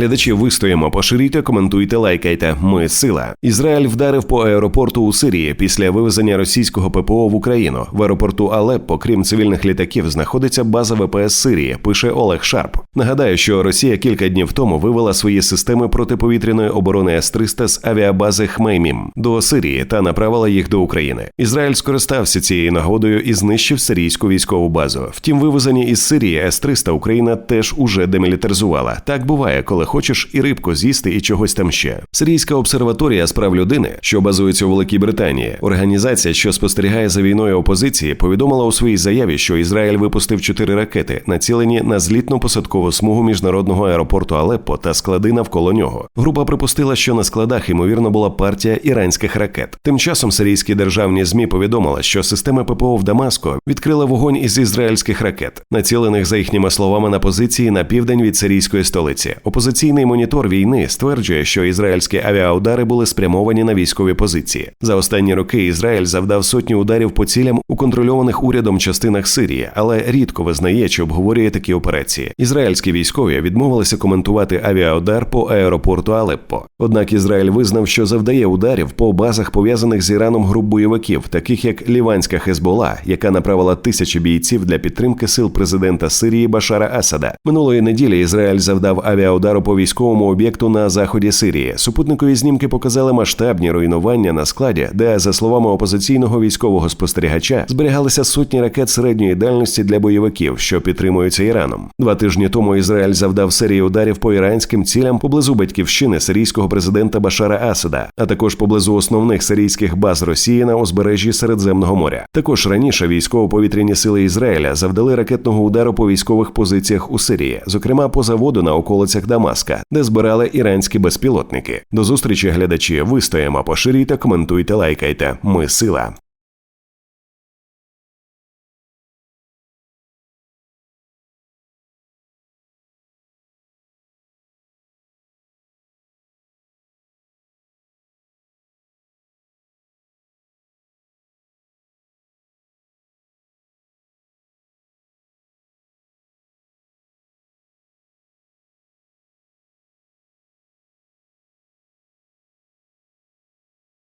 Глядачі вистоїмо, поширюйте, коментуйте, лайкайте. Ми сила. Ізраїль вдарив по аеропорту у Сирії після вивезення російського ППО в Україну. В аеропорту Алеппо, крім цивільних літаків, знаходиться база ВПС Сирії. Пише Олег Шарп. Нагадаю, що Росія кілька днів тому вивела свої системи протиповітряної оборони С-300 з авіабази Хмеймім до Сирії та направила їх до України. Ізраїль скористався цією нагодою і знищив сирійську військову базу. Втім, вивезені із Сирії С-300 Україна теж уже демілітаризувала. Так буває, коли хочеш і рибку з'їсти, і чогось там ще. Сирійська обсерваторія з прав людини, що базується у Великій Британії, організація, що спостерігає за війною опозиції, повідомила у своїй заяві, що Ізраїль випустив чотири ракети, націлені на злітно-посадкову смугу міжнародного аеропорту Алеппо та склади навколо нього. Група припустила, що на складах ймовірно була партія іранських ракет. Тим часом сирійські державні змі повідомили, що система ППО в Дамаску відкрила вогонь із ізраїльських ракет, націлених за їхніми словами на позиції на південь від сирійської столиці. Опозиційний монітор війни стверджує, що ізраїльські авіаудари були спрямовані на військові позиції. За останні роки Ізраїль завдав сотні ударів по цілям у контрольованих урядом частинах Сирії, але рідко визнає чи обговорює такі операції. Ізраїльські військові відмовилися коментувати авіаудар по аеропорту Алеппо. Однак Ізраїль визнав, що завдає ударів по базах пов'язаних з Іраном груп бойовиків, таких як Ліванська Хезбола, яка направила тисячі бійців для підтримки сил президента Сирії Башара Асада. Минулої неділі Ізраїль завдав авіаудару по військовому об'єкту на заході Сирії. Супутникові знімки показали масштабні руйнування на складі, де, за словами опозиційного військового спостерігача, зберігалися сотні ракет середньої дальності для бойовиків, що підтримуються Іраном. Два тижні тому Ізраїль завдав серію ударів по іранським цілям поблизу батьківщини сирійського президента Башара Асада, а також поблизу основних сирійських баз Росії на узбережжі Середземного моря. Також раніше військово-повітряні сили Ізраїля завдали ракетного удару по військових позиціях у Сирії, зокрема по заводу на околицях Дамаска, де збирали іранські безпілотники. До зустрічі глядачі вистоїмо, поширюйте, коментуйте, лайкайте. Ми сила.